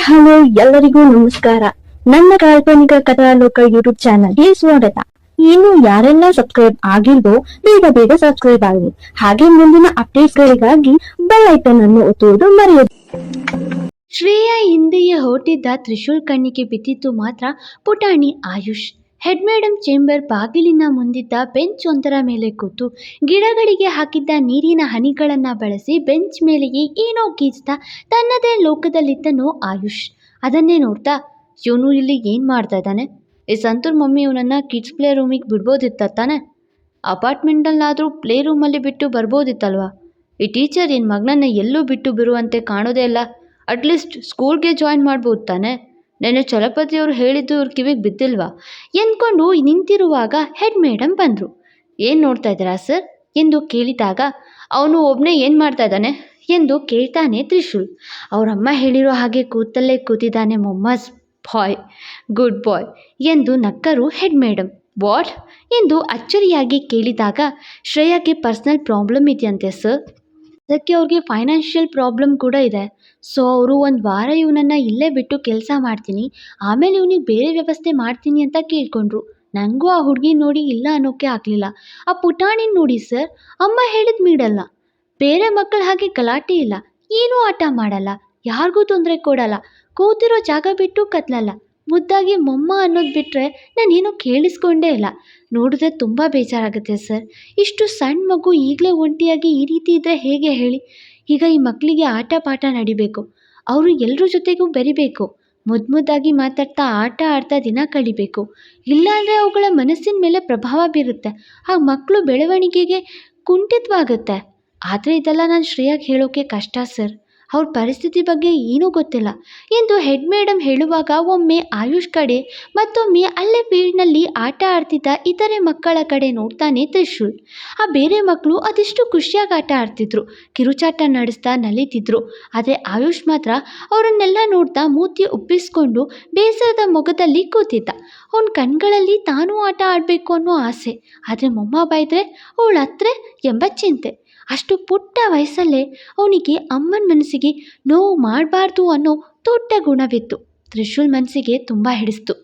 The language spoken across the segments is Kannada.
ಹಲೋ, ಎಲ್ಲರಿಗೂ ನಮಸ್ಕಾರ. ನನ್ನ ಕಾಲ್ಪನಿಕ ಕಥಾಲೋಕ ಯೂಟ್ಯೂಬ್ ಚಾನಲ್ಗೆ ಸ್ವಾಗತ. ಇನ್ನು ಯಾರೆಲ್ಲ ಸಬ್ಸ್ಕ್ರೈಬ್ ಆಗಿಲ್ವೋ, ಬೇಗ ಬೇಗ ಸಬ್ಸ್ಕ್ರೈಬ್ ಆಗಿ ಹಾಗೆ ಮುಂದಿನ ಅಪ್ಡೇಟ್ಗಳಿಗಾಗಿ ಬೆಲ್ ಐಕನ್ ಅನ್ನು ಒತ್ತುವುದು ಮರೆಯದು. ಶ್ರೇಯಾ ಹಿಂದೆಯೇ ಹೊರಟಿದ್ದ ತ್ರಿಶೂಲ್ ಕಣ್ಣಿಗೆ ಬಿದ್ದಿದ್ದು ಮಾತ್ರ ಪುಟಾಣಿ ಆಯುಷ್. ಹೆಡ್ ಮೇಡಂ ಚೇಂಬರ್ ಬಾಗಿಲಿನ ಮುಂದಿದ್ದ ಬೆಂಚ್ ಒಂದರ ಮೇಲೆ ಕೂತು ಗಿಡಗಳಿಗೆ ಹಾಕಿದ್ದ ನೀರಿನ ಹನಿಗಳನ್ನು ಬಳಸಿ ಬೆಂಚ್ ಮೇಲೆಯೇ ಏನೋ ಗೀಚ್ತಾ ತನ್ನದೇ ಲೋಕದಲ್ಲಿದ್ದನು ಆಯುಷ್. ಅದನ್ನೇ ನೋಡ್ತಾ, ಇವನು ಇಲ್ಲಿ ಏನು ಮಾಡ್ತಾ ಇದ್ದಾನೆ? ಈ ಸಂತೂರ್ ಮಮ್ಮಿ ಇವನನ್ನು ಕಿಡ್ಸ್ ಪ್ಲೇ ರೂಮಿಗೆ ಬಿಡ್ಬೋದಿತ್ತ ತಾನೆ? ಅಪಾರ್ಟ್ಮೆಂಟಲ್ಲಾದರೂ ಪ್ಲೇ ರೂಮಲ್ಲಿ ಬಿಟ್ಟು ಬರ್ಬೋದಿತ್ತಲ್ವಾ? ಈ ಟೀಚರ್ ಏನು ಮಗನನ್ನ ಎಲ್ಲೂ ಬಿಟ್ಟು ಬಿರುವಂತೆ ಕಾಣೋದೇ ಇಲ್ಲ. ಅಟ್ಲೀಸ್ಟ್ ಸ್ಕೂಲ್ಗೆ ಜಾಯಿನ್ ಮಾಡ್ಬೋದು ತಾನೆ? ನೆನ್ನೆ ಚಲಪತಿಯವರು ಹೇಳಿದ್ದು ಇವ್ರ ಕಿವಿಗೆ ಬಿದ್ದಿಲ್ವಾ? ಎಂದ್ಕೊಂಡು ನಿಂತಿರುವಾಗ ಹೆಡ್ ಮೇಡಮ್ ಬಂದರು. ಏನು ನೋಡ್ತಾ ಇದ್ದೀರಾ ಸರ್? ಎಂದು ಕೇಳಿದಾಗ, ಅವನು ಒಬ್ಬನೇ ಏನು ಮಾಡ್ತಾ ಇದ್ದಾನೆ? ಎಂದು ಕೇಳ್ತಾನೆ ತ್ರಿಶೂಲ್. ಅವರಮ್ಮ ಹೇಳಿರೋ ಹಾಗೆ ಕೂತಲ್ಲೇ ಕೂತಿದ್ದಾನೆ ಮೊಮ್ಮಸ್ ಬಾಯ್, ಗುಡ್ ಬಾಯ್ ಎಂದು ನಕ್ಕರು ಹೆಡ್ ಮೇಡಮ್ ವಾಟ್? ಎಂದು ಅಚ್ಚರಿಯಾಗಿ ಕೇಳಿದಾಗ, ಶ್ರೇಯಾಗೆ ಪರ್ಸ್ನಲ್ ಪ್ರಾಬ್ಲಮ್ ಇದೆಯಂತೆ ಸರ್? ಅದಕ್ಕೆ ಅವ್ರಿಗೆ ಫೈನಾನ್ಷಿಯಲ್ ಪ್ರಾಬ್ಲಮ್ ಕೂಡ ಇದೆ. ಸೊ ಅವರು ಒಂದು ವಾರ ಇವನನ್ನು ಇಲ್ಲೇ ಬಿಟ್ಟು ಕೆಲಸ ಮಾಡ್ತೀನಿ. ಆಮೇಲೆ ಇವನಿಗೆ ಬೇರೆ ವ್ಯವಸ್ಥೆ ಮಾಡ್ತೀನಿ ಅಂತ ಕೇಳ್ಕೊಂಡ್ರು. ನನಗೂ ಆ ಹುಡುಗಿ ನೋಡಿ ಇಲ್ಲ ಅನ್ನೋಕ್ಕೆ ಆಗಲಿಲ್ಲ. ಆ ಪುಟಾಣಿ ನೋಡಿ ಸರ್, ಅಮ್ಮ ಹೇಳಿದ ಮೀಡಲ್ಲ ಬೇರೆ ಮಕ್ಕಳ ಹಾಗೆ ಗಲಾಟೆ ಇಲ್ಲ. ಏನೂ ಆಟ ಮಾಡಲ್ಲ. ಯಾರಿಗೂ ತೊಂದರೆ ಕೊಡಲ್ಲ. ಕೂತಿರೋ ಜಾಗ ಬಿಟ್ಟು ಕತ್ಲಲ್ಲ. ಮುದ್ದಾಗಿ ಮೊಮ್ಮ ಅನ್ನೋದು ಬಿಟ್ಟರೆ ನಾನೇನೂ ಕೇಳಿಸ್ಕೊಂಡೇ ಇಲ್ಲ. ನೋಡಿದ್ರೆ ತುಂಬ ಬೇಜಾರಾಗುತ್ತೆ ಸರ್. ಇಷ್ಟು ಸಣ್ಣ ಮಗು ಈಗಲೇ ಒಂಟಿಯಾಗಿ ಈ ರೀತಿ ಇದ್ದರೆ ಹೇಗೆ ಹೇಳಿ? ಈಗ ಈ ಮಕ್ಕಳಿಗೆ ಆಟ ಪಾಠ ನಡಿಬೇಕು. ಅವರು ಎಲ್ಲರ ಜೊತೆಗೂ ಬೆರಿಬೇಕು. ಮುದ್ದು ಮುದ್ದಾಗಿ ಮಾತಾಡ್ತಾ ಆಟ ಆಡ್ತಾ ದಿನ ಕಳಿಬೇಕು. ಇಲ್ಲಾಂದರೆ ಅವುಗಳ ಮನಸ್ಸಿನ ಮೇಲೆ ಪ್ರಭಾವ ಬೀರುತ್ತೆ. ಆ ಮಕ್ಕಳು ಬೆಳವಣಿಗೆಗೆ ಕುಂಠಿತವಾಗುತ್ತೆ. ಆದರೆ ಇದೆಲ್ಲ ನಾನು ಶ್ರೇಯಾಗಿ ಹೇಳೋಕ್ಕೆ ಕಷ್ಟ ಸರ್. ಅವ್ರ ಪರಿಸ್ಥಿತಿ ಬಗ್ಗೆ ಏನೂ ಗೊತ್ತಿಲ್ಲ. ಎಂದು ಹೆಡ್ ಮೇಡಮ್ ಹೇಳುವಾಗ ಒಮ್ಮೆ ಆಯುಷ್ ಕಡೆ ಮತ್ತೊಮ್ಮೆ ಅಲ್ಲೇ ಫೀಲ್ಡ್ನಲ್ಲಿ ಆಟ ಆಡ್ತಿದ್ದ ಇತರೆ ಮಕ್ಕಳ ಕಡೆ ನೋಡ್ತಾನೆ ತ್ರಿಶೂಲ್. ಆ ಬೇರೆ ಮಕ್ಕಳು ಅದೆಷ್ಟು ಖುಷಿಯಾಗಿ ಆಟ ಆಡ್ತಿದ್ರು. ಕಿರುಚಾಟ ನಡೆಸ್ತಾ ನಲಿತಿದ್ರು. ಆದರೆ ಆಯುಷ್ ಮಾತ್ರ ಅವರನ್ನೆಲ್ಲ ನೋಡ್ತಾ ಮೂತಿ ಉಬ್ಬಿಸ್ಕೊಂಡು ಬೇಸರದ ಮೊಗದಲ್ಲಿ ಕೂತಿದ್ದ. ಅವನ ಕಣ್ಗಳಲ್ಲಿ ತಾನೂ ಆಟ ಆಡಬೇಕು ಅನ್ನೋ ಆಸೆ. ಆದರೆ ಮೊಮ್ಮ ಬೈದ್ರೆ ಅವಳು ಹತ್ರೆ ಎಂಬ ಚಿಂತೆ. ಅಷ್ಟು ಪುಟ್ಟ ವಯಸ್ಸಲ್ಲೇ ಅವನಿಗೆ ಅಮ್ಮನ ಮನಸ್ಸಿಗೆ ನೋವು ಮಾಡಬಾರ್ದು ಅನ್ನೋ ದೊಡ್ಡ ಗುಣವಿತ್ತು. ತ್ರಿಶೂಲ್ ಮನಸ್ಸಿಗೆ ತುಂಬ ಹಿಡಿಸ್ತು.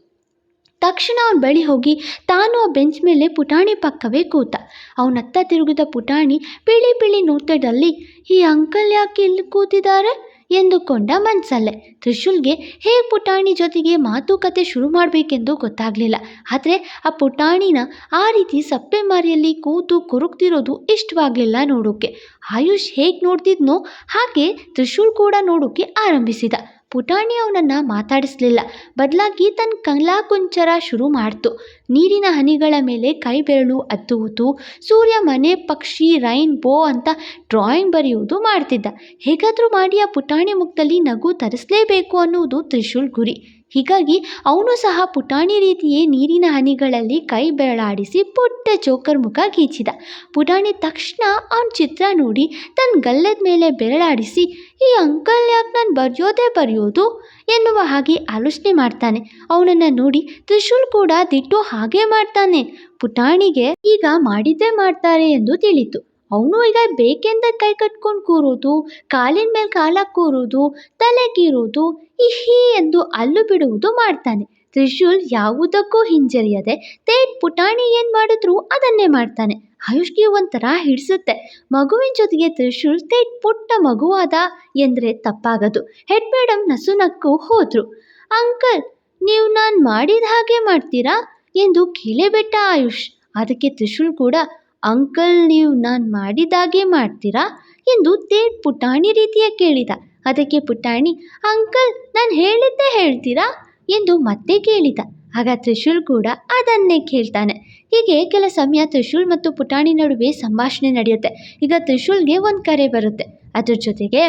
ತಕ್ಷಣ ಅವನ ಬಳಿ ಹೋಗಿ ತಾನು ಆ ಬೆಂಚ್ ಮೇಲೆ ಪುಟಾಣಿ ಪಕ್ಕವೇ ಕೂತ. ಅವನತ್ತ ತಿರುಗಿದ ಪುಟಾಣಿ ಬಿಳಿ ಬಿಳಿ ನೋಟದಲ್ಲಿ ಈ ಅಂಕಲ್ ಯಾಕೆ ಇಲ್ಲಿ ಕೂತಿದ್ದಾರೆ? ಎಂದುಕೊಂಡ ಮನಸಲ್ಲೆ. ತ್ರಿಶೂಲ್ಗೆ ಹೇಗೆ ಪುಟಾಣಿ ಜೊತೆಗೆ ಮಾತುಕತೆ ಶುರು ಮಾಡಬೇಕೆಂದು ಗೊತ್ತಾಗಲಿಲ್ಲ. ಆದರೆ ಆ ಪುಟಾಣಿನ ಆ ರೀತಿ ಸಪ್ಪೆ ಮಾರಿಯಲ್ಲಿ ಕೂತು ಕೊರಗ್ತಿರೋದು ಇಷ್ಟವಾಗಲಿಲ್ಲ ನೋಡೋಕ್ಕೆ ಆಯುಷ್ ಹೇಗೆ ನೋಡ್ತಿದ್ನೋ ಹಾಗೆ ತ್ರಿಶೂಲ್ ಕೂಡ ನೋಡೋಕ್ಕೆ ಆರಂಭಿಸಿದ. ಪುಟಾಣಿ ಅವನನ್ನು ಮಾತಾಡಿಸ್ಲಿಲ್ಲ. ಬದಲಾಗಿ ತನ್ನ ಕಲಾಕುಂಚರ ಶುರು ಮಾಡ್ತು. ನೀರಿನ ಹನಿಗಳ ಮೇಲೆ ಕೈ ಬೆರಳು ಅತ್ತುವುದು, ಸೂರ್ಯ ಮನೆ ಪಕ್ಷಿ ರೈನ್ ಬೋ ಅಂತ ಡ್ರಾಯಿಂಗ್ ಬರೆಯುವುದು ಮಾಡ್ತಿದ್ದ. ಹೇಗಾದರೂ ಮಾಡಿ ಆ ಪುಟಾಣಿ ಮುಖದಲ್ಲಿ ನಗು ತರಿಸಲೇಬೇಕು ಅನ್ನುವುದು ತ್ರಿಶೂಲ್ ಗುರಿ. ಹೀಗಾಗಿ ಅವನು ಸಹ ಪುಟಾಣಿ ರೀತಿಯೇ ನೀರಿನ ಹನಿಗಳಲ್ಲಿ ಕೈ ಬೆರಳಾಡಿಸಿ ಪುಟ್ಟ ಜೋಕರ್ ಮುಖ ಗೀಚಿದ ಪುಟಾಣಿ ತಕ್ಷಣ ಅವನ ಚಿತ್ರ ನೋಡಿ ತನ್ನ ಗಲ್ಲದ ಮೇಲೆ ಬೆರಳಾಡಿಸಿ, ಈ ಅಂಕಲ್ ಯಾಕೆ ನಾನು ಬರೆಯೋದೇ ಬರೆಯೋದು? ಎನ್ನುವ ಹಾಗೆ ಆಲೋಚನೆ ಮಾಡ್ತಾನೆ. ಅವನನ್ನು ನೋಡಿ ತ್ರಿಶೂಲ್ ಕೂಡ ದಿಟ್ಟು ಹಾಗೆ ಮಾಡ್ತಾನೆ. ಪುಟಾಣಿಗೆ ಈಗ ಮಾಡಿದ್ದೇ ಮಾಡ್ತಾರೆ ಎಂದು ತಿಳಿತು. ಅವನು ಈಗ ಬೇಕೆಂದ ಕೈ ಕಟ್ಕೊಂಡು ಕೂರೋದು, ಕಾಲಿನ ಮೇಲೆ ಕಾಲಾಗಿ ಕೂರೋದು, ತಲೆಗೀರೋದು, ಇಹಿ ಎಂದು ಅಲ್ಲು ಬಿಡುವುದು ಮಾಡ್ತಾನೆ. ತ್ರಿಶೂಲ್ ಯಾವುದಕ್ಕೂ ಹಿಂಜರಿಯದೆ ತೇಟ್ ಪುಟಾಣಿ ಏನು ಮಾಡಿದ್ರು ಅದನ್ನೇ ಮಾಡ್ತಾನೆ. ಆಯುಷ್ಗೆ ಒಂಥರ ಹಿಡಿಸುತ್ತೆ. ಮಗುವಿನ ಜೊತೆಗೆ ತ್ರಿಶೂಲ್ ತೇಟ್ ಪುಟ್ಟ ಮಗುವಾದ ಎಂದರೆ ತಪ್ಪಾಗದು. ಹೆಡ್ ಮೇಡಮ್ ನಸು ನಕ್ಕು ಹೋದ್ರು. ಅಂಕಲ್, ನೀವು ನಾನು ಮಾಡಿದ ಹಾಗೆ ಮಾಡ್ತೀರಾ? ಎಂದು ಕೇಳೇಬಿಟ್ಟ ಆಯುಷ್. ಅದಕ್ಕೆ ತ್ರಿಶೂಲ್ ಕೂಡ ಅಂಕಲ್, ನೀವು ನಾನು ಮಾಡಿದಾಗೆ ಮಾಡ್ತೀರಾ? ಎಂದು ತೇಟ್ ಪುಟಾಣಿ ರೀತಿಯ ಕೇಳಿದ. ಅದಕ್ಕೆ ಪುಟಾಣಿ, ಅಂಕಲ್, ನಾನು ಹೇಳಿದ್ದೇ ಹೇಳ್ತೀರಾ? ಎಂದು ಮತ್ತೆ ಕೇಳಿದ. ಆಗ ತ್ರಿಶೂಲ್ ಕೂಡ ಅದನ್ನೇ ಕೇಳ್ತಾನೆ. ಹೀಗೆ ಕೆಲ ಸಮಯ ತ್ರಿಶೂಲ್ ಮತ್ತು ಪುಟಾಣಿ ನಡುವೆ ಸಂಭಾಷಣೆ ನಡೆಯುತ್ತೆ. ಈಗ ತ್ರಿಶೂಲ್ಗೆ ಒಂದು ಕರೆ ಬರುತ್ತೆ. ಅದ್ರ ಜೊತೆಗೆ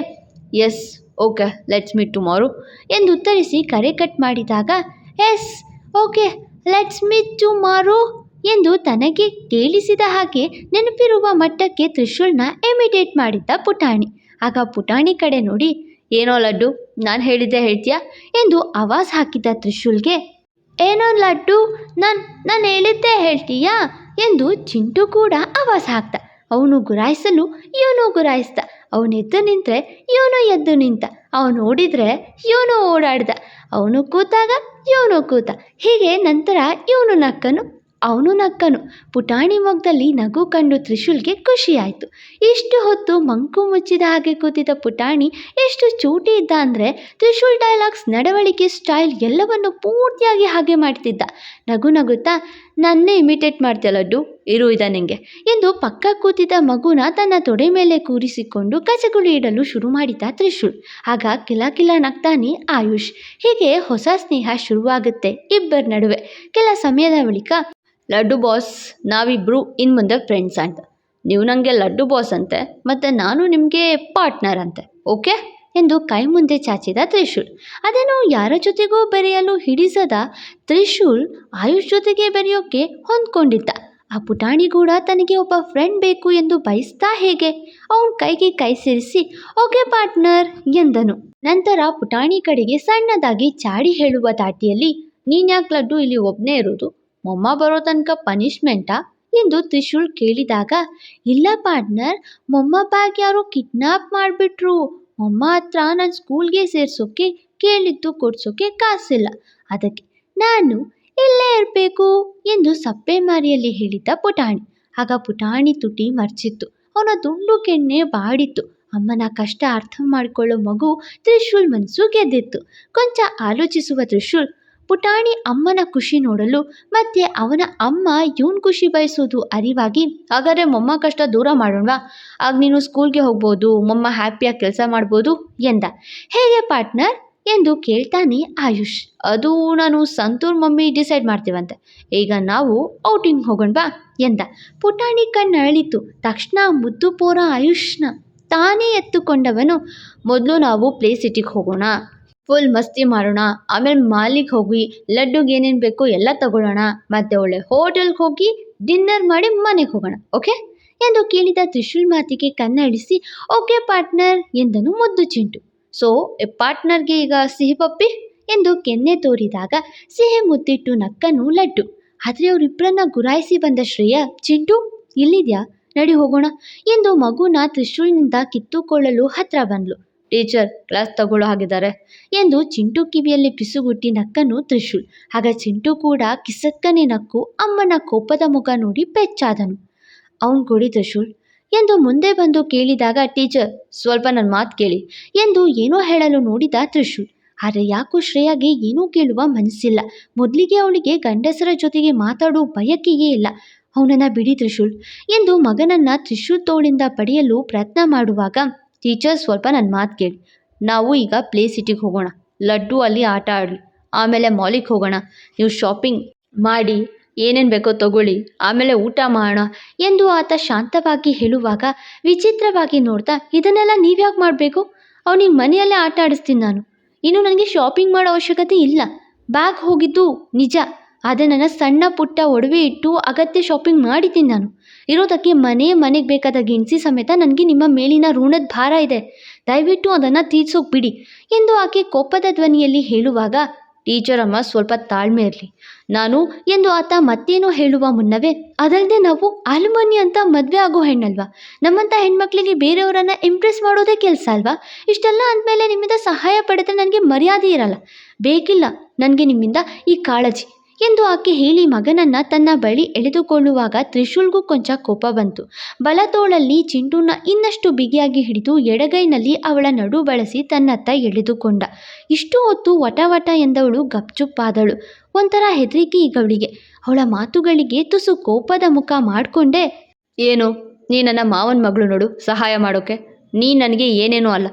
yes okay let's meet tomorrow ಎಂದು ಉತ್ತರಿಸಿ ಕರೆ ಕಟ್ ಮಾಡಿದಾಗ yes okay let's meet tomorrow ಎಂದು ತನಗೆ ಕೇಳಿಸಿದ ಹಾಗೆ ನೆನಪಿರುವ ಮಟ್ಟಕ್ಕೆ ತ್ರಿಶೂಲ್ನ ಎಮಿಟೇಟ್ ಮಾಡಿದ್ದ ಪುಟಾಣಿ. ಆಗ ಪುಟಾಣಿ ಕಡೆ ನೋಡಿ, ಏನೋ ಲಡ್ಡು, ನಾನು ಹೇಳಿದ್ದೆ ಹೇಳ್ತೀಯಾ? ಎಂದು ಆವಾಜ್ ಹಾಕಿದ್ದ ತ್ರಿಶೂಲ್ಗೆ, ಏನೋ ಲಡ್ಡು, ನಾನು ನಾನು ಹೇಳಿದ್ದೆ ಹೇಳ್ತೀಯಾ? ಎಂದು ಚಿಂಟು ಕೂಡ ಆವಾಜ್ ಹಾಕ್ದ. ಅವನು ಗುರಾಯಿಸಲು ಇವನು ಗುರಾಯಿಸ್ದ. ಅವನು ಎದ್ದು ನಿಂತರೆ ಇವನು ಎದ್ದು ನಿಂತ. ಅವನು ಓಡಿದ್ರೆ ಇವನು ಓಡಾಡ್ದ. ಅವನು ಕೂತಾಗ ಇವನು ಕೂತ. ಹೀಗೆ ನಂತರ ಇವನು ನಕ್ಕನು ಅವನು ನಕ್ಕನು. ಪುಟಾಣಿ ಮೊಗದಲ್ಲಿ ನಗು ಕಂಡು ತ್ರಿಶೂಲ್ಗೆ ಖುಷಿಯಾಯಿತು. ಇಷ್ಟು ಹೊತ್ತು ಮಂಕು ಮುಚ್ಚಿದ ಹಾಗೆ ಕೂತಿದ್ದ ಪುಟಾಣಿ ಎಷ್ಟು ಚೂಟಿ ಇದ್ದ ಅಂದರೆ ತ್ರಿಶೂಲ್ ಡೈಲಾಗ್ಸ್ ನಡವಳಿಕೆ ಸ್ಟೈಲ್ ಎಲ್ಲವನ್ನು ಪೂರ್ತಿಯಾಗಿ ಹಾಗೆ ಮಾಡ್ತಿದ್ದ. ನಗು ನಗುತ್ತಾ, ನನ್ನೇ ಇಮಿಟೇಟ್ ಮಾಡ್ತೀಯ ಲಡ್ಡು? ಇರು ಇದ ನಿಂಗೆ. ಎಂದು ಪಕ್ಕ ಕೂತಿದ್ದ ಮಗುನ ತನ್ನ ತೊಡೆ ಮೇಲೆ ಕೂರಿಸಿಕೊಂಡು ಕಚಗುಳಿ ಇಡಲು ಶುರು ಮಾಡಿದ ತ್ರಿಶೂಲ್. ಆಗ ಕಿಲ ಕಿಲ ನಗ್ತಾನೆ ಆಯುಷ್. ಹೀಗೆ ಹೊಸ ಸ್ನೇಹ ಶುರುವಾಗುತ್ತೆ ಇಬ್ಬರ ನಡುವೆ. ಕೆಲ ಸಮಯದ ಬಳಿಕ ಲಡ್ಡು ಬಾಸ್ ನಾವಿಬ್ಬರು ಇನ್ನು ಮುಂದೆ ಫ್ರೆಂಡ್ಸ್ ಅಂತ. ನೀವು ನನಗೆ ಲಡ್ಡು ಬಾಸ್ ಅಂತೆ, ಮತ್ತು ನಾನು ನಿಮಗೆ ಪಾರ್ಟ್ನರ್ ಅಂತೆ ಓಕೆ ಎಂದು ಕೈ ಮುಂದೆ ಚಾಚಿದ ತ್ರಿಶೂಲ್. ಅದೇನು ಯಾರ ಜೊತೆಗೂ ಬೆರೆಯಲು ಹಿಡಿಸದ ತ್ರಿಶೂಲ್ ಆಯುಷ್ ಜೊತೆಗೆ ಬೆರೆಯೋಕ್ಕೆ ಹೊಂದ್ಕೊಂಡಿದ್ದ. ಆ ಪುಟಾಣಿ ಕೂಡ ತನಗೆ ಒಬ್ಬ ಫ್ರೆಂಡ್ ಬೇಕು ಎಂದು ಬಯಸ್ತಾ ಹೇಗೆ? ಅವನ ಕೈಗೆ ಕೈ ಸೇರಿಸಿ, ಓಕೆ ಪಾರ್ಟ್ನರ್ ಎಂದನು. ನಂತರ ಪುಟಾಣಿ ಕಡೆಗೆ ಸಣ್ಣದಾಗಿ ಚಾಡಿ ಹೇಳುವ ದಾಟಿಯಲ್ಲಿ ನೀನ್ಯಾಕೆ ಲಡ್ಡು, ಇಲ್ಲಿ ಒಬ್ಬನೇ ಇರೋದು? ಮೊಮ್ಮ ಬರೋ ತನಕ ಪನಿಷ್ಮೆಂಟಾ ಎಂದು ತ್ರಿಶೂಲ್ ಕೇಳಿದಾಗ, ಇಲ್ಲ ಪಾರ್ಟ್ನರ್ ಮೊಮ್ಮ ಬ್ಯಾಗ್ ಯಾರೋ ಕಿಡ್ನಾಪ್ ಮಾಡಿಬಿಟ್ರು. ಮೊಮ್ಮ ಹತ್ರ ನಾನು ಸ್ಕೂಲ್ಗೆ ಸೇರ್ಸೋಕ್ಕೆ ಕೇಳಿದ್ದು ಕೊಡ್ಸೋಕ್ಕೆ ಕಾಸಿಲ್ಲ. ಅದಕ್ಕೆ ನಾನು ಇಲ್ಲೇ ಇರಬೇಕು ಎಂದು ಸಪ್ಪೆ ಮಾರಿಯಲ್ಲಿ ಹೇಳಿದ್ದ ಪುಟಾಣಿ. ಆಗ ಪುಟಾಣಿ ತುಟಿ ಮರ್ಚಿತ್ತು. ಅವನ ದುಂಡು ಕೆನ್ನೆ ಬಾಡಿತ್ತು. ಅಮ್ಮನ ಕಷ್ಟ ಅರ್ಥ ಮಾಡಿಕೊಳ್ಳೋ ಮಗು ತ್ರಿಶೂಲ್ ಮನಸ್ಸು ಗೆದ್ದಿತ್ತು. ಕೊಂಚ ಆಲೋಚಿಸುವ ತ್ರಿಶೂಲ್ ಪುಟಾಣಿ ಅಮ್ಮನ ಖುಷಿ ನೋಡಲು ಮತ್ತೆ ಅವನ ಅಮ್ಮ ಇವನ್ ಖುಷಿ ಬಯಸೋದು ಅರಿವಾಗಿ, ಹಾಗಾದರೆ ಮೊಮ್ಮ ಕಷ್ಟ ದೂರ ಮಾಡೋಣವಾ? ಆಗ ನೀನು ಸ್ಕೂಲ್ಗೆ ಹೋಗ್ಬೋದು, ಮೊಮ್ಮ ಹ್ಯಾಪಿಯಾಗಿ ಕೆಲಸ ಮಾಡ್ಬೋದು ಎಂದ. ಹೇಗೆ ಪಾರ್ಟ್ನರ್ ಎಂದು ಕೇಳ್ತಾನೆ ಆಯುಷ್. ಅದು ನಾನು ಸಂತೂರ್ ಮಮ್ಮಿ ಡಿಸೈಡ್ ಮಾಡ್ತೀವಂತೆ. ಈಗ ನಾವು ಔಟಿಂಗ್ ಹೋಗೋಣವಾ? ಎಂದ. ಪುಟಾಣಿ ಕಣ್ಣರಳಿತು ತಕ್ಷಣ ಮುದ್ದು ಪೋರ ಆಯುಷ್ನ ತಾನೇ ಎತ್ತುಕೊಂಡವನು. ಮೊದಲು ನಾವು ಪ್ಲೇ ಸಿಟಿಗೆ ಹೋಗೋಣ. ಫುಲ್ ಮಸ್ತಿ ಮಾಡೋಣ. ಆಮೇಲೆ ಮಾಲಿಗೆ ಹೋಗಿ, ಲಡ್ಡುಗೆ ಏನೇನು ಬೇಕೋ ಎಲ್ಲ ತಗೊಳ್ಳೋಣ ಮತ್ತೆ ಒಳ್ಳೆ ಹೋಟೆಲ್ಗೆ ಹೋಗಿ ಡಿನ್ನರ್ ಮಾಡಿ ಮನೆಗೆ ಹೋಗೋಣ, ಓಕೆ? ಎಂದು ಕೇಳಿದ ತ್ರಿಶೂಲ್ ಮಾತಿಗೆ ಕನ್ನಡಿಸಿ, ಓಕೆ ಪಾರ್ಟ್ನರ್, ಎಂದನು ಮುದ್ದು ಚಿಂಟು. ಸೊ ಪಾರ್ಟ್ನರ್ಗೆ ಈಗ ಸಿಹಿ ಪಪ್ಪಿ? ಎಂದು ಕೆನ್ನೆ ತೋರಿದಾಗ ಸಿಹಿ ಮುದ್ದಿಟ್ಟು ನಕ್ಕನು ಲಡ್ಡು. ಆದರೆ ಅವರಿಬ್ಬರನ್ನ ಗುರಾಯಿಸಿ ಬಂದ ಶ್ರೇಯ, ಚಿಂಟು, ಇಲ್ಲಿದ್ಯಾ? ನಡಿ ಹೋಗೋಣ, ಎಂದು ಮಗುನ ತ್ರಿಶೂಲ್ನಿಂದ ಕಿತ್ತುಕೊಳ್ಳಲು ಹತ್ರ ಬಂದ್ಲು. ಟೀಚರ್ ಕ್ಲಾಸ್ ತಗೊಳ್ಳೋ ಹಾಗಿದ್ದಾರೆ ಎಂದು ಚಿಂಟು ಕಿವಿಯಲ್ಲಿ ಪಿಸುಗುಟ್ಟಿ ನಕ್ಕನು ತ್ರಿಶೂಲ್. ಆಗ ಚಿಂಟು ಕೂಡ ಕಿಸಕ್ಕನೆ ನಕ್ಕು ಅಮ್ಮನ ಕೋಪದ ಮುಖ ನೋಡಿ ಪೆಚ್ಚಾದನು ಅವನು ಕೊಡಿ ತ್ರಿಶೂಲ್ ಎಂದು ಮುಂದೆ ಬಂದು ಕೇಳಿದಾಗ, ಟೀಚರ್, ಸ್ವಲ್ಪ ನನ್ನ ಮಾತು ಕೇಳಿ ಎಂದು ಏನೋ ಹೇಳಲು ನೋಡಿದ ತ್ರಿಶೂಲ್. ಆದರೆ ಯಾಕೋ ಶ್ರೇಯಾಗೆ ಏನೂ ಕೇಳುವ ಮನಸ್ಸಿಲ್ಲ. ಮೊದಲಿಗೆ ಅವಳಿಗೆ ಗಂಡಸರ ಜೊತೆಗೆ ಮಾತಾಡೋ ಬಯಕೆಯೇ ಇಲ್ಲ. ಅವನನ್ನು ಬಿಡಿ ತ್ರಿಶೂಲ್ ಎಂದು ಮಗನನ್ನು ತ್ರಿಶೂಲ್ ತೋಳಿಂದ ಪಡೆಯಲು ಪ್ರಯತ್ನ ಮಾಡುವಾಗ ಟೀಚರ್ ಸ್ವಲ್ಪ ನನ್ನ ಮಾತು ಕೇಳಿ. ನಾವು ಈಗ ಪ್ಲೇ ಸಿಟಿಗೆ ಹೋಗೋಣ. ಲಡ್ಡು ಅಲ್ಲಿ ಆಟ ಆಡಲಿ. ಆಮೇಲೆ ಮಾಲಿಗೆ ಹೋಗೋಣ. ನೀವು ಶಾಪಿಂಗ್ ಮಾಡಿ ಏನೇನು ಬೇಕೋ ತಗೊಳ್ಳಿ. ಆಮೇಲೆ ಊಟ ಮಾಡೋಣ ಎಂದು ಆತ ಶಾಂತವಾಗಿ ಹೇಳುವಾಗ ವಿಚಿತ್ರವಾಗಿ ನೋಡ್ತಾ ಇದನ್ನೆಲ್ಲ ನೀವ್ಯಾಕೆ ಮಾಡಬೇಕು? ಅವನಿಗೆ ಮನೆಯಲ್ಲೇ ಆಟ ಆಡಿಸ್ತೀನಿ ನಾನು. ಇನ್ನು ನನಗೆ ಶಾಪಿಂಗ್ ಮಾಡೋ ಅವಶ್ಯಕತೆ ಇಲ್ಲ. ಬ್ಯಾಗ್ ಹೋಗಿದ್ದು ನಿಜ. ಆದರೆ ನನ್ನ ಸಣ್ಣ ಪುಟ್ಟ ಒಡವೆ ಇಟ್ಟು ಅಗತ್ಯ ಶಾಪಿಂಗ್ ಮಾಡಿದ್ದೀನಿ ನಾನು. ಇರೋದಕ್ಕೆ ಮನೆ ಮನೆಗೆ ಬೇಕಾದ ಗಿಣಸಿ ಸಮೇತ ನನಗೆ ನಿಮ್ಮ ಮೇಲಿನ ಋಣದ ಭಾರ ಇದೆ. ದಯವಿಟ್ಟು ಅದನ್ನು ತೀರ್ಸೋಕೆ ಬಿಡಿ ಎಂದು ಆಕೆ ಕೋಪದ ಧ್ವನಿಯಲ್ಲಿ ಹೇಳುವಾಗ ಟೀಚರ್ ಅಮ್ಮ ಸ್ವಲ್ಪ ತಾಳ್ಮೆ ಇರಲಿ. ನಾನು ಎಂದು ಆತ ಮತ್ತೇನೋ ಹೇಳುವ ಮುನ್ನವೇ ಅದಲ್ಲದೆ ನಾವು ಆಲ್ಮೋನಿ ಅಂತ ಮದುವೆ ಆಗೋ ಹೆಣ್ಣಲ್ವಾ? ನಮ್ಮಂಥ ಹೆಣ್ಮಕ್ಳಿಗೆ ಬೇರೆಯವರನ್ನು ಇಂಪ್ರೆಸ್ ಮಾಡೋದೇ ಕೆಲಸ ಅಲ್ವಾ? ಇಷ್ಟೆಲ್ಲ ಅಂದಮೇಲೆ ನಿಮ್ಮಿಂದ ಸಹಾಯ ಪಡೆದ್ರೆ ನನಗೆ ಮರ್ಯಾದೆ ಇರಲ್ಲ. ಬೇಕಿಲ್ಲ. ನನಗೆ ನಿಮ್ಮಿಂದ ಈ ಕಾಳಜಿ. ಎಂದು ಆಕೆ ಹೇಳಿ ಮಗನನ್ನ ತನ್ನ ಬಳಿ ಎಳೆದುಕೊಳ್ಳುವಾಗ ತ್ರಿಶೂಲ್ಗೂ ಕೊಂಚ ಕೋಪ ಬಂತು. ಬಲತೋಳಲ್ಲಿ ಚಿಂಟುನ ಇನ್ನಷ್ಟು ಬಿಗಿಯಾಗಿ ಹಿಡಿದು ಎಡಗೈನಲ್ಲಿ ಅವಳ ನಡು ಬಳಸಿ ತನ್ನತ್ತ ಎಳೆದುಕೊಂಡ. ಇಷ್ಟು ಹೊತ್ತು ವಟ ವಟ ಎಂದವಳು ಗಪ್ಚುಪ್ಪಾದಳು. ಒಂಥರ ಹೆದರಿಕೆ ಈಗ ಅವಳಿಗೆ ಅವಳ ಮಾತುಗಳಿಗೆ ತುಸು ಕೋಪದ ಮುಖ ಮಾಡಿಕೊಂಡೆ. ಏನು? ನೀ ನನ್ನ ಮಾವನ ಮಗಳು ನೋಡು, ಸಹಾಯ ಮಾಡೋಕೆ. ನೀ ನನಗೆ ಏನೇನೂ ಅಲ್ಲ.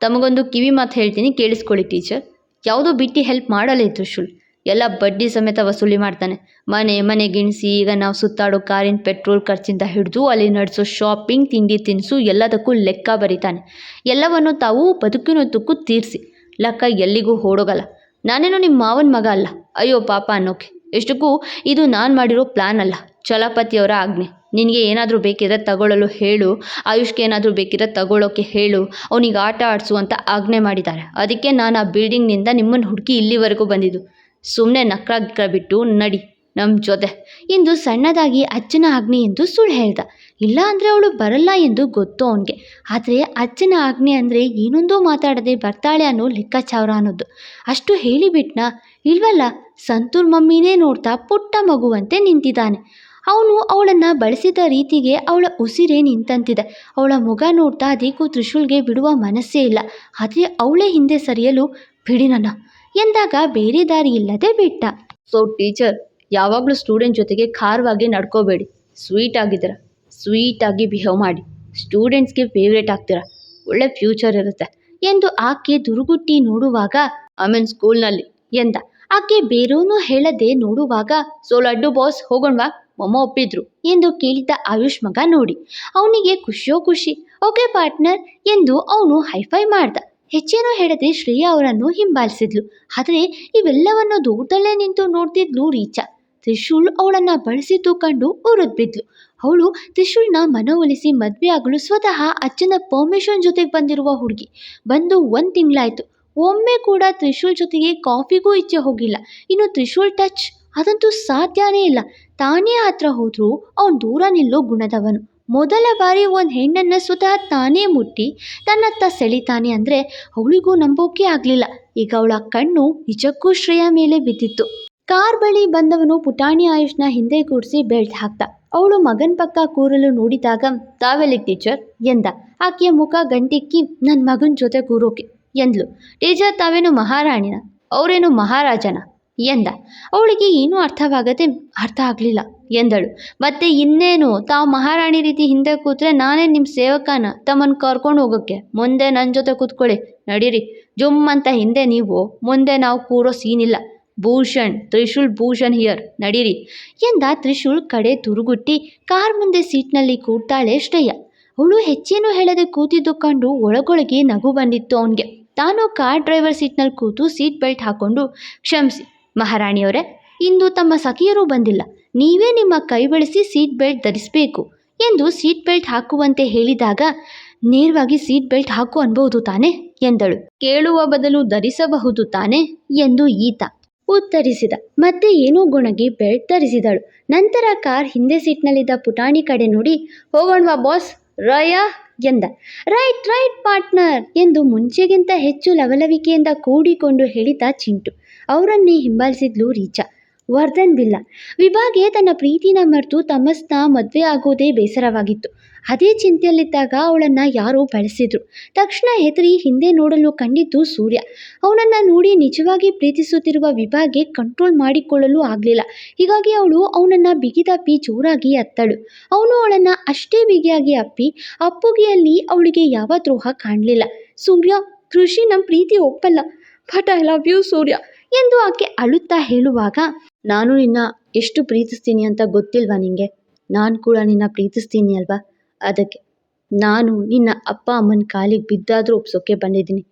ತಮಗೊಂದು ಕಿವಿ ಮಾತು ಹೇಳ್ತೀನಿ, ಕೇಳಿಸ್ಕೊಳ್ಳಿ ಟೀಚರ್. ಯಾವುದೋ ಬಿಟ್ಟು ಹೆಲ್ಪ್ ಮಾಡಲೇ ತ್ರಿಶೂಲ್. ಎಲ್ಲ ಬಡ್ಡಿ ಸಮೇತ ವಸೂಲಿ ಮಾಡ್ತಾನೆ. ಮನೆ ಮನೆ ಗಿಣಿಸಿ, ಈಗ ನಾವು ಸುತ್ತಾಡೋ ಕಾರಿನ ಪೆಟ್ರೋಲ್ ಖರ್ಚಿಂದ ಹಿಡಿದು ಅಲ್ಲಿ ನಡೆಸೋ ಶಾಪಿಂಗ್ ತಿಂಡಿ ತಿನಿಸು ಎಲ್ಲದಕ್ಕೂ ಲೆಕ್ಕ ಬರೀತಾನೆ. ಎಲ್ಲವನ್ನು ತಾವು ಬದುಕಿನೊತ್ತಕ್ಕೂ ತೀರಿಸಿ. ಲೆಕ್ಕ ಎಲ್ಲಿಗೂ ಓಡೋಗಲ್ಲ. ನಾನೇನು ನಿಮ್ಮ ಮಾವನ ಮಗ ಅಲ್ಲ. ಅಯ್ಯೋ ಪಾಪ ಅನ್ನೋಕೆ. ಎಷ್ಟಕ್ಕೂ ಇದು ನಾನು ಮಾಡಿರೋ ಪ್ಲ್ಯಾನ್ ಅಲ್ಲ. ಚಲಪತಿಯವರ ಆಜ್ಞೆ. ನಿನಗೆ ಏನಾದರೂ ಬೇಕಿದ್ರೆ ತಗೊಳ್ಳಲು ಹೇಳು. ಆಯುಷ್ಗೆ ಏನಾದರೂ ಬೇಕಿದ್ರೆ ತಗೊಳ್ಳೋಕೆ ಹೇಳು. ಅವನಿಗೆ ಆಟ ಆಡಿಸು ಅಂತ ಆಜ್ಞೆ ಮಾಡಿದ್ದಾರೆ. ಅದಕ್ಕೆ ನಾನು ಆ ಬಿಲ್ಡಿಂಗ್ನಿಂದ ನಿಮ್ಮನ್ನು ಹುಡುಕಿ ಇಲ್ಲಿವರೆಗೂ ಬಂದಿದ್ದು. ಸುಮ್ಮನೆ ನಕ್ರ ಬಿಟ್ಟು ನಡಿ ನಮ್ಮ ಜೊತೆ. ಎಂದು ಸಣ್ಣದಾಗಿ ಅಜ್ಜನ ಆಜ್ಞೆ ಎಂದು ಸುಳ್ಳು ಹೇಳ್ದ. ಇಲ್ಲ ಅಂದರೆ ಅವಳು ಬರಲ್ಲ ಎಂದು ಗೊತ್ತು ಅವನಿಗೆ. ಆದರೆ ಅಜ್ಜನ ಆಜ್ಞೆ ಅಂದರೆ ಏನೊಂದೋ ಮಾತಾಡದೆ ಬರ್ತಾಳೆ ಅನ್ನೋ ಲೆಕ್ಕಾಚಾರ ಅನ್ನೋದು. ಅಷ್ಟು ಹೇಳಿಬಿಟ್ನ, ಇಲ್ವಲ್ಲ, ಸಂತೂರ್ ಮಮ್ಮಿನೇ ನೋಡ್ತಾ ಪುಟ್ಟ ಮಗುವಂತೆ ನಿಂತಿದ್ದಾನೆ. ಅವನು ಅವಳನ್ನು ಬಳಸಿದ ರೀತಿಗೆ ಅವಳ ಉಸಿರೇ ನಿಂತಂತಿದೆ. ಅವಳ ಮುಗ ನೋಡ್ತಾ ಅದಕ್ಕೂ ತ್ರಿಶೂಲ್ಗೆ ಬಿಡುವ ಮನಸ್ಸೇ ಇಲ್ಲ. ಆದರೆ ಅವಳೇ ಹಿಂದೆ ಸರಿಯಲು, ಬಿಡಿ ಎಂದಾಗ ಬೇರೆ ದಾರಿ ಇಲ್ಲದೆ ಬಿಟ್ಟ. ಸೊ ಟೀಚರ್ ಯಾವಾಗಲೂ ಸ್ಟೂಡೆಂಟ್ ಜೊತೆಗೆ ಖಾರವಾಗಿ ನಡ್ಕೋಬೇಡಿ. ಸ್ವೀಟ್ ಆಗಿದ್ದೀರ. ಸ್ವೀಟಾಗಿ ಬಿಹೇವ್ ಮಾಡಿ. ಸ್ಟೂಡೆಂಟ್ಸ್ಗೆ ಫೇವ್ರೇಟ್ ಆಗ್ತೀರಾ. ಒಳ್ಳೆ ಫ್ಯೂಚರ್ ಇರುತ್ತೆ ಎಂದು ಆಕೆ ದುರುಗುಟ್ಟಿ ನೋಡುವಾಗ ಆಮೇಲೆ ಸ್ಕೂಲ್ನಲ್ಲಿ ಎಂದ. ಆಕೆ ಬೇರೂನು ಹೇಳದೆ ನೋಡುವಾಗ ಸೊ ಲಡ್ಡು ಬಾಸ್ ಹೋಗೋಣವಾ? ಮೊಮ್ಮ ಒಪ್ಪಿದ್ರು ಎಂದು ಕೇಳಿದ ಆಯುಷ್ ಮಗ ನೋಡಿ. ಅವನಿಗೆ ಖುಷಿಯೋ ಖುಷಿ. ಓಕೆ ಪಾರ್ಟ್ನರ್ ಎಂದು ಅವನು ಹೈಫೈ ಮಾಡ್ದ. ಹೆಚ್ಚೇನೂ ಹೇಳದೆ ಶ್ರೇಯಾ ಅವರನ್ನು ಹಿಂಬಾಲಿಸಿದ್ಲು. ಆದರೆ ಇವೆಲ್ಲವನ್ನು ದೂರದಲ್ಲೇ ನಿಂತು ನೋಡ್ತಿದ್ಲು ರೀಚಾ. ತ್ರಿಶೂಲ್ ಅವಳನ್ನ ಬಳಸಿದ್ದು ಕಂಡು ಉರುದ್ಬಿದ್ಲು ಅವಳು ತ್ರಿಶೂಲ್ನ ಮನವೊಲಿಸಿ ಮದುವೆ ಆಗಲು ಸ್ವತಃ ಅಜ್ಜನ ಪರ್ಮಿಷನ್ ಜೊತೆಗೆ ಬಂದಿರುವ ಹುಡುಗಿ. ಬಂದು ಒಂದು ತಿಂಗಳಾಯ್ತು. ಒಮ್ಮೆ ಕೂಡ ತ್ರಿಶೂಲ್ ಜೊತೆಗೆ ಕಾಫಿಗೂ ಇಚ್ಛೆ ಹೋಗಿಲ್ಲ. ಇನ್ನು ತ್ರಿಶೂಲ್ ಟಚ್, ಅದಂತೂ ಸಾಧ್ಯನೇ ಇಲ್ಲ. ತಾನೇ ಹತ್ರ ಹೋದ್ರೂ ಅವನು ದೂರ ನಿಲ್ಲೋ ಗುಣದವನು. ಮೊದಲ ಬಾರಿ ಒಂದು ಹೆಣ್ಣನ್ನು ಸ್ವತಃ ತಾನೇ ಮುಟ್ಟಿ, ತನ್ನತ್ತ ಸೆಳಿತಾನೆ ಅಂದರೆ ಅವಳಿಗೂ ನಂಬೋಕೆ ಆಗಲಿಲ್ಲ. ಈಗ ಅವಳ ಕಣ್ಣು ನಿಜಕ್ಕೂ ಶ್ರೇಯ ಮೇಲೆ ಬಿದ್ದಿತ್ತು. ಕಾರ್ ಬಳಿ ಬಂದವನು ಪುಟಾಣಿ ಆಯುಷ್ನ ಹಿಂದೆ ಕೂಡಿಸಿ ಬೆಲ್ಟ್ ಹಾಕ್ದ. ಅವಳು ಮಗನ ಪಕ್ಕ ಕೂರಲು ನೋಡಿದಾಗ ತಾವೆಲ್ಲಿಗೆ ಟೀಚರ್? ಎಂದ. ಆಕೆಯ ಮುಖ ಗಂಟಿಕ್ಕಿ ನನ್ನ ಮಗನ ಜೊತೆ ಕೂರೋಕೆ. ಎಂದ್ಲು. ಟೀಚರ್, ತಾವೇನು ಮಹಾರಾಣಿನ? ಅವರೇನು ಮಹಾರಾಜನ? ಎಂದ. ಅವಳಿಗೆ ಏನೂ ಅರ್ಥವಾಗದೆ, ಅರ್ಥ ಆಗಲಿಲ್ಲ ಎಂದಳು. ಮತ್ತೆ, ಇನ್ನೇನು? ತಾವು ಮಹಾರಾಣಿ ರೀತಿ ಹಿಂದೆ ಕೂತ್ರೆ ನಾನೇ ನಿಮ್ಮ ಸೇವಕನ? ತಮ್ಮನ್ನು ಕರ್ಕೊಂಡು ಹೋಗೋಕ್ಕೆ? ಮುಂದೆ ನನ್ನ ಜೊತೆ ಕೂತ್ಕೊಳ್ಳಿ. ನಡೀರಿ. ಜುಮ್ ಅಂತ ಹಿಂದೆ ನೀವು. ಮುಂದೆ ನಾವು ಕೂರೋ ಸೀನಿಲ್ಲ ಭೂಷಣ್, ತ್ರಿಶೂಲ್ ಭೂಷಣ್ ಹಿಯರ್. ನಡೀರಿ ಎಂದ ತ್ರಿಶೂಲ್ ಕಡೆ ತುರುಗುಟ್ಟಿ, ಕಾರ್ ಮುಂದೆ ಸೀಟ್ನಲ್ಲಿ ಕೂಡ್ತಾಳೆ ಶ್ರೇಯ. ಅವಳು ಹೆಚ್ಚೇನು ಹೇಳದೆ ಕೂತಿದ್ದು ಕಂಡು ಒಳಗೊಳಗೆ ನಗು ಬಂದಿತ್ತು ಅವನಿಗೆ. ತಾನು ಕಾರ್ ಡ್ರೈವರ್ ಸೀಟ್ನಲ್ಲಿ ಕೂತು ಸೀಟ್ ಬೆಲ್ಟ್ ಹಾಕೊಂಡು ಕ್ಷಮಿಸಿ. ಮಹಾರಾಣಿಯವರೇ, ಇಂದು ತಮ್ಮ ಸಖಿಯರು ಬಂದಿಲ್ಲ. ನೀವೇ ನಿಮ್ಮ ಕೈ ಬಳಸಿ ಸೀಟ್ ಬೆಲ್ಟ್ ಧರಿಸಬೇಕು ಎಂದು ಸೀಟ್ ಬೆಲ್ಟ್ ಹಾಕುವಂತೆ ಹೇಳಿದಾಗ, ನೇರವಾಗಿ ಸೀಟ್ ಬೆಲ್ಟ್ ಹಾಕು ಅನ್ಬಹುದು ತಾನೆ? ಎಂದಳು. ಕೇಳುವ ಬದಲು ಧರಿಸಬಹುದು ತಾನೆ? ಎಂದು ಈತ ಉತ್ತರಿಸಿದ. ಮತ್ತೆ ಏನೋ ಗುಣಗಿ ಬೆಲ್ಟ್ ಧರಿಸಿದಳು. ನಂತರ ಕಾರ್ ಹಿಂದೆ ಸೀಟ್ನಲ್ಲಿದ್ದ ಪುಟಾಣಿ ಕಡೆ ನೋಡಿ ಹೋಗೋಣವಾ ಬಾಸ್, ರಯ ಎಂದ. ರೈಟ್ ರೈಟ್ ಪಾರ್ಟ್ನರ್ ಎಂದು ಮುಂಚೆಗಿಂತ ಹೆಚ್ಚು ಲವಲವಿಕೆಯಿಂದ ಕೂಡಿಕೊಂಡು ಹೇಳಿದ ಚಿಂಟು. ಅವರನ್ನೇ ಹಿಂಬಾಲಿಸಿದ್ಲು ರೀಚಾ. ವರ್ಧನ್ ಬಿಲ್ಲ ವಿಭಾಗೆ ತನ್ನ ಪ್ರೀತಿನ ಮರೆತು ತಮಸ್ನ ಮದುವೆ ಆಗೋದೇ ಬೇಸರವಾಗಿತ್ತು. ಅದೇ ಚಿಂತೆಯಲ್ಲಿದ್ದಾಗ ಅವಳನ್ನು ಯಾರೋ ಬಳಸಿದ್ರು. ತಕ್ಷಣ ಹೆದರಿ ಹಿಂದೆ ನೋಡಲು ಕಂಡಿದ್ದು ಸೂರ್ಯ. ಅವನನ್ನು ನೋಡಿ ನಿಜವಾಗಿ ಪ್ರೀತಿಸುತ್ತಿರುವ ವಿಭಾಗೆ ಕಂಟ್ರೋಲ್ ಮಾಡಿಕೊಳ್ಳಲು ಆಗಲಿಲ್ಲ. ಹೀಗಾಗಿ ಅವಳು ಅವನನ್ನು ಬಿಗಿದಪ್ಪಿ ಜೋರಾಗಿ ಅತ್ತಳು. ಅವನು ಅವಳನ್ನು ಅಷ್ಟೇ ಬಿಗಿಯಾಗಿ ಅಪ್ಪಿ, ಅಪ್ಪುಗೆಯಲ್ಲಿ ಅವಳಿಗೆ ಯಾವ ದ್ರೋಹ ಕಾಣಲಿಲ್ಲ. ಸೂರ್ಯ, ಕೃಷಿ ನಮ್ಮ ಪ್ರೀತಿ ಒಪ್ಪಲ್ಲ. But I love you Surya. ಎಂದು ಆಕೆ ಅಳುತ್ತಾ ಹೇಳುವಾಗ, ನಾನು ನಿನ್ನ ಎಷ್ಟು ಪ್ರೀತಿಸ್ತೀನಿ ಅಂತ ಗೊತ್ತಿಲ್ವಾ ನಿನಗೆ ನಾನು ಕೂಡ ನಿನ್ನ ಪ್ರೀತಿಸ್ತೀನಿ ಅಲ್ವಾ? ಅದಕ್ಕೆ ನಾನು ನಿನ್ನ ಅಪ್ಪ ಅಮ್ಮನ ಕಾಲಿಗೆ ಬಿದ್ದಾದರೂ ಒಪ್ಸೋಕ್ಕೆ ಬಂದಿದ್ದೀನಿ.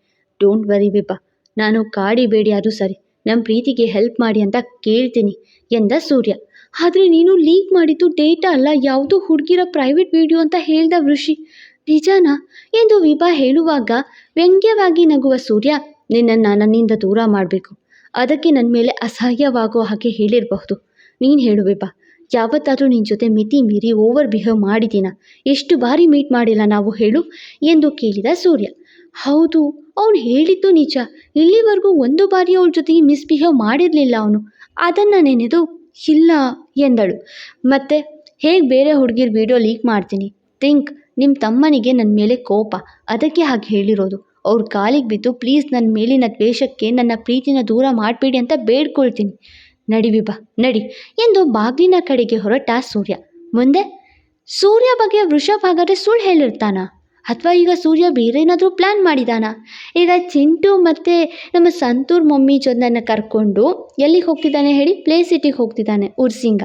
Don't worry Vibha. ನಾನು ಕಾಡಿ ಆದರೂ ಸರಿ. ನಮ್ಮ ಪ್ರೀತಿಗೆ ಹೆಲ್ಪ್ ಮಾಡಿ ಅಂತ ಕೇಳ್ತೀನಿ ಎಂದ ಸೂರ್ಯ. ಆದರೆ ನೀನು ಲೀಕ್ ಮಾಡಿದ್ದು ಡೇಟಾ ಅಲ್ಲ, ಯಾವುದೋ ಹುಡುಗಿರ ಪ್ರೈವೇಟ್ ವಿಡಿಯೋ ಅಂತ ಹೇಳ್ದ ಋಷಿ ನಿಜಾನಾ? ಎಂದು ವಿಭಾ ಹೇಳುವಾಗ ವ್ಯಂಗ್ಯವಾಗಿ ನಗುವ ಸೂರ್ಯ, ನಿನ್ನನ್ನು ನನ್ನಿಂದ ದೂರ ಮಾಡಬೇಕು. ಅದಕ್ಕೆ ನನ್ನ ಮೇಲೆ ಅಸಹ್ಯವಾಗೋ ಹಾಗೆ ಹೇಳಿರಬಹುದು. ನೀನು ಹೇಳು ಬಾ ಯಾವತ್ತಾದರೂ ನಿನ್ನ ಜೊತೆ ಮಿತಿ ಮೀರಿ ಓವರ್ ಬಿಹೇವ್ ಮಾಡಿದ್ದೀನ ಎಷ್ಟು ಬಾರಿ ಮೀಟ್ ಮಾಡಿಲ್ಲ ನಾವು ಹೇಳು ಎಂದು ಕೇಳಿದ ಸೂರ್ಯ. ಹೌದು, ಅವನು ಹೇಳಿದ್ದು ನಿಜ. ಇಲ್ಲಿವರೆಗೂ ಒಂದು ಬಾರಿ ಅವಳ ಜೊತೆಗೆ ಮಿಸ್ಬಿಹೇವ್ ಮಾಡಿರಲಿಲ್ಲ ಅವನು. ಅದನ್ನು ನೆನೆದು, ಇಲ್ಲ ಎಂದಳು. ಮತ್ತೆ, ಹೇಗೆ ಬೇರೆ ಹುಡುಗಿರ್ ವಿಡಿಯೋ ಲೀಕ್ ಮಾಡ್ತೀನಿ? ಥಿಂಕ್ ನಿಮ್ಮ ತಮ್ಮನಿಗೆ ನನ್ನ ಮೇಲೆ ಕೋಪ. ಅದಕ್ಕೆ ಹಾಗೆ ಹೇಳಿರೋದು. ಅವ್ರ ಕಾಲಿಗೆ ಬಿದ್ದು, ಪ್ಲೀಸ್ ನನ್ನ ಮೇಲಿನ ದ್ವೇಷಕ್ಕೆ ನನ್ನ ಪ್ರೀತಿನ ದೂರ ಮಾಡಬೇಡಿ ಅಂತ ಬೇಡ್ಕೊಳ್ತೀನಿ. ನಡಿ ವಿಭಾ, ನಡಿ. ಎಂದು ಬಾಗಿಲಿನ ಕಡೆಗೆ ಹೊರಟ ಸೂರ್ಯ. ಮುಂದೆ, ಸೂರ್ಯ ಬಗ್ಗೆ ವೃಷಭ್ ಹಾಗಾದ್ರೆ ಸುಳ್ಳು ಹೇಳಿರ್ತಾನ? ಅಥವಾ ಈಗ ಸೂರ್ಯ ಬೇರೇನಾದರೂ ಪ್ಲ್ಯಾನ್ ಮಾಡಿದಾನ? ಈಗ ಚಿಂಟು ಮತ್ತು ನಮ್ಮ ಸಂತೂರ್ ಮಮ್ಮಿ ಜೊತೆನ ಕರ್ಕೊಂಡು ಎಲ್ಲಿಗೆ ಹೋಗ್ತಿದ್ದಾನೆ ಹೇಳಿ? ಪ್ಲೇ ಸಿಟಿಗೆ ಹೋಗ್ತಿದ್ದಾನೆ, ಉರ್ಸಿಂಗ.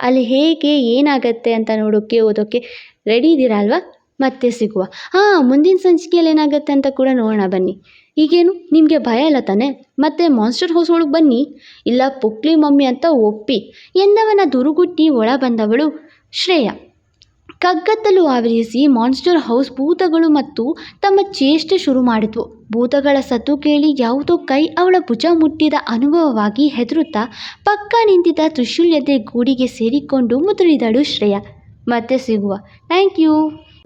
ಅಲ್ಲಿ ಹೇಗೆ ಏನಾಗತ್ತೆ ಅಂತ ನೋಡೋಕ್ಕೆ ಓದೋಕ್ಕೆ ರೆಡಿ ಇದ್ದೀರಾ ಅಲ್ವಾ? ಮತ್ತೆ ಸಿಗುವ. ಹಾಂ ಮುಂದಿನ ಸಂಚಿಕೆಯಲ್ಲಿ ಏನಾಗುತ್ತೆ ಅಂತ ಕೂಡ ನೋಡೋಣ ಬನ್ನಿ. ಈಗೇನು? ನಿಮಗೆ ಭಯ ಇಲ್ಲ ತಾನೆ? ಮತ್ತೆ ಮಾನ್ಸ್ಟರ್ ಹೌಸ್ ಒಳಗೆ ಬನ್ನಿ. ಇಲ್ಲ, ಪುಕ್ಲಿ ಮಮ್ಮಿ ಅಂತ ಒಪ್ಪಿ ಎಂದವನ ದುರುಗುಟ್ಟಿ ಒಳ ಬಂದವಳು ಶ್ರೇಯ. ಕಗ್ಗತ್ತಲು ಆವರಿಸಿ ಮಾನ್ಸ್ಟರ್ ಹೌಸ್ ಭೂತಗಳು ಮತ್ತು ತಮ್ಮ ಚೇಷ್ಟೆ ಶುರು ಮಾಡಿದ್ವು. ಭೂತಗಳ ಸತ್ತು ಕೇಳಿ ಯಾವುದೋ ಕೈ ಅವಳ ಭುಜ ಮುಟ್ಟಿದ ಅನುಭವವಾಗಿ ಹೆದರುತ್ತಾ ಪಕ್ಕ ನಿಂತಿದ್ದ ತ್ರಿಶೂಲ್ಯತೆ ಗೂಡಿಗೆ ಸೇರಿಕೊಂಡು ಮುದುರಿದಳು ಶ್ರೇಯ. ಮತ್ತೆ ಸಿಗುವ. Thank you